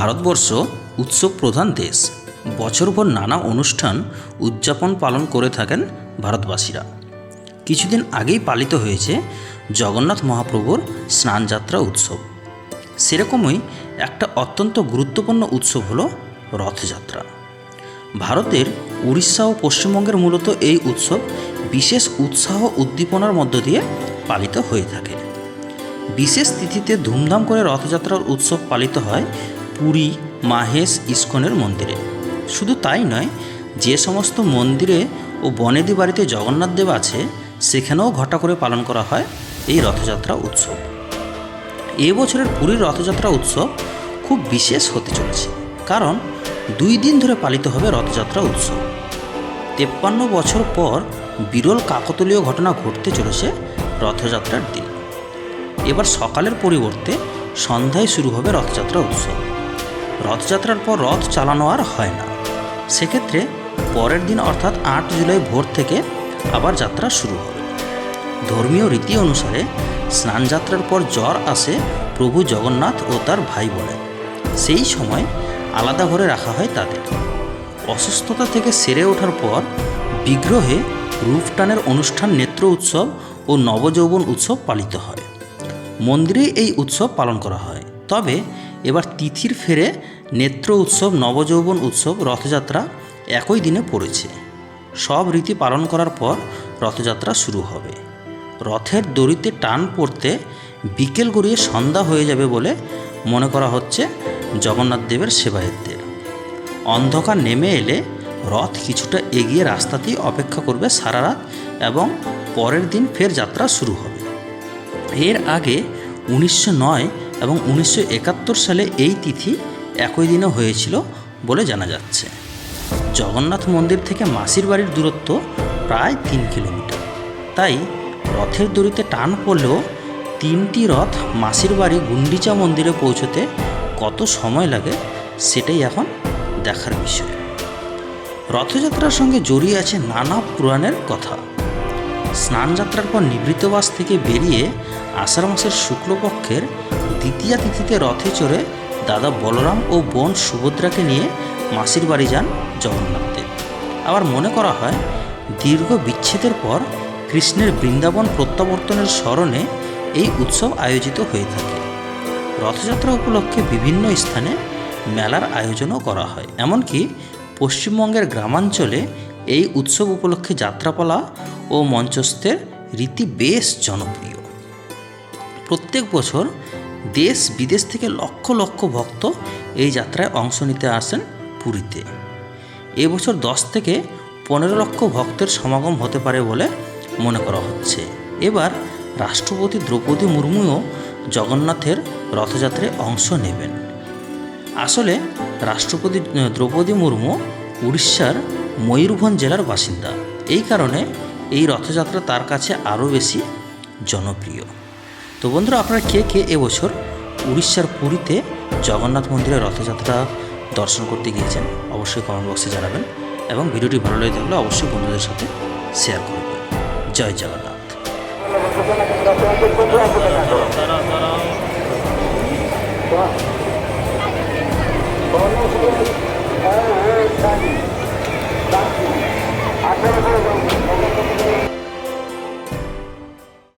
ভারতবর্ষ উৎসব প্রধান দেশ। বছর বছরভর নানা অনুষ্ঠান উদযাপন পালন করে থাকেন ভারতবাসীরা। কিছুদিন আগেই পালিত হয়েছে জগন্নাথ মহাপ্রভুর স্নানযাত্রা উৎসব। সেরকমই একটা অত্যন্ত গুরুত্বপূর্ণ উৎসব হলো রথযাত্রা। ভারতের উড়িষ্যা ও পশ্চিমবঙ্গের মূলত এই উৎসব বিশেষ উৎসাহ উদ্দীপনার মধ্য দিয়ে পালিত হয়ে থাকে। বিশেষ তিথিতে ধুমধাম করে রথযাত্রার উৎসব পালিত হয় পুরী, মাহেশ, ইস্কনের মন্দিরে। শুধু তাই নয়, যে সমস্ত মন্দিরে ও বনেদি বাড়িতে জগন্নাথ দেব আছে, সেখানেও ঘটা করে পালন করা হয় এই রথযাত্রা উৎসব। এবছরের পুরীর রথযাত্রা উৎসব খুব বিশেষ হতে চলেছে, কারণ দুই দিন ধরে পালিত হবে রথযাত্রা উৎসব। তেপ্পান্ন বছর পর বিরল কাকতলীয় ঘটনা ঘটতে চলেছে রথযাত্রার দিন। এবার সকালের পরিবর্তে সন্ধ্যায় শুরু হবে রথযাত্রা উৎসব। রথযাত্রার পর রথ চালানো আর হয় না। সেক্ষেত্রে পরের দিন অর্থাৎ আট জুলাই ভোর থেকে আবার যাত্রা শুরু হবে। ধর্মীয় রীতি অনুসারে স্নানযাত্রার পর জ্বর আসে প্রভু জগন্নাথ ও তার ভাই বোনের। সেই সময় আলাদা ঘরে রাখা হয় তাদের। অসুস্থতা থেকে সেরে ওঠার পর বিগ্রহে রূপটানের অনুষ্ঠান নেত্র উৎসব ও নবযৌবন উৎসব পালিত হয়। মন্দিরে এই উৎসব পালন করা হয়। তবে এবার তিথির ফেরে নেত্র উৎসব, নবযৌবন উৎসব, রথযাত্রা একই দিনে পড়েছে। সব রীতি পালন করার পর রথযাত্রা শুরু হবে। রথের দড়িতে টান পড়তে বিকেল গড়িয়ে সন্ধ্যা হয়ে যাবে বলে মনে করা হচ্ছে জগন্নাথ দেবের সেবায়তদের। অন্ধকার নেমে এলে রথ কিছুটা এগিয়ে রাস্তাতেই অপেক্ষা করবে সারা রাত এবং পরের দিন ফের যাত্রা শুরু হবে। এর আগে উনিশশো নয় এবং উনিশশো একাত্তর সালে এই তিথি একই দিনে হয়েছিল বলে জানা যাচ্ছে। জগন্নাথ মন্দির থেকে মাসির বাড়ির দূরত্ব প্রায় তিন কিলোমিটার। তাই রথের দড়িতে টান পড়লেও তিনটি রথ মাসির বাড়ি গুন্ডিচা মন্দিরে পৌঁছতে কত সময় লাগে সেটাই এখন দেখার বিষয়। রথযাত্রার সঙ্গে জড়িয়ে আছে নানা পুরাণের কথা। স্নানযাত্রার পর নিবৃত্তবাস থেকে বেরিয়ে আষাঢ় মাসের শুক্লপক্ষের দ্বিতীয়া তিথিতে রথে চড়ে দাদা বলরাম ও বোন সুভদ্রাকে নিয়ে মাসির বাড়ি যান জগন্নাথ দেব। আবার মনে করা হয়, দীর্ঘ বিচ্ছেদের পর কৃষ্ণের বৃন্দাবন প্রত্যাবর্তনের স্মরণে এই উৎসব আয়োজিত হয়ে থাকে। রথযাত্রা উপলক্ষে বিভিন্ন স্থানে মেলার আয়োজনও করা হয়। এমনকি পশ্চিমবঙ্গের গ্রামাঞ্চলে এই উৎসব উপলক্ষে যাত্রাপালা ও মঞ্চস্থের রীতি বেশ জনপ্রিয়। প্রত্যেক বছর দেশ বিদেশ থেকে লক্ষ লক্ষ ভক্ত এই যাত্রায় অংশ নিতে আসেন পুরীতে। এবছর দশ থেকে পনেরো লক্ষ ভক্তের সমাগম হতে পারে বলে মনে করা হচ্ছে। এবার রাষ্ট্রপতি দ্রৌপদী মুর্মুও জগন্নাথের রথযাত্রায় অংশ নেবেন। আসলে রাষ্ট্রপতি, দ্রৌপদী মুর্মু উড়িষ্যার ময়ূরভঞ্জ জেলার বাসিন্দা। এই কারণে এই রথযাত্রা তার কাছে আরও বেশি জনপ্রিয়। তো বন্ধুরা, আপনারা কে কে এবছর উড়িষ্যার পুরীতে জগন্নাথ মন্দিরে রথযাত্রা দর্শন করতে গিয়েছেন অবশ্যই কমেন্ট বক্সে জানাবেন এবং ভিডিওটি ভালো লেগে থাকলে অবশ্যই বন্ধুদের সাথে শেয়ার করবেন। জয় জগন্নাথ।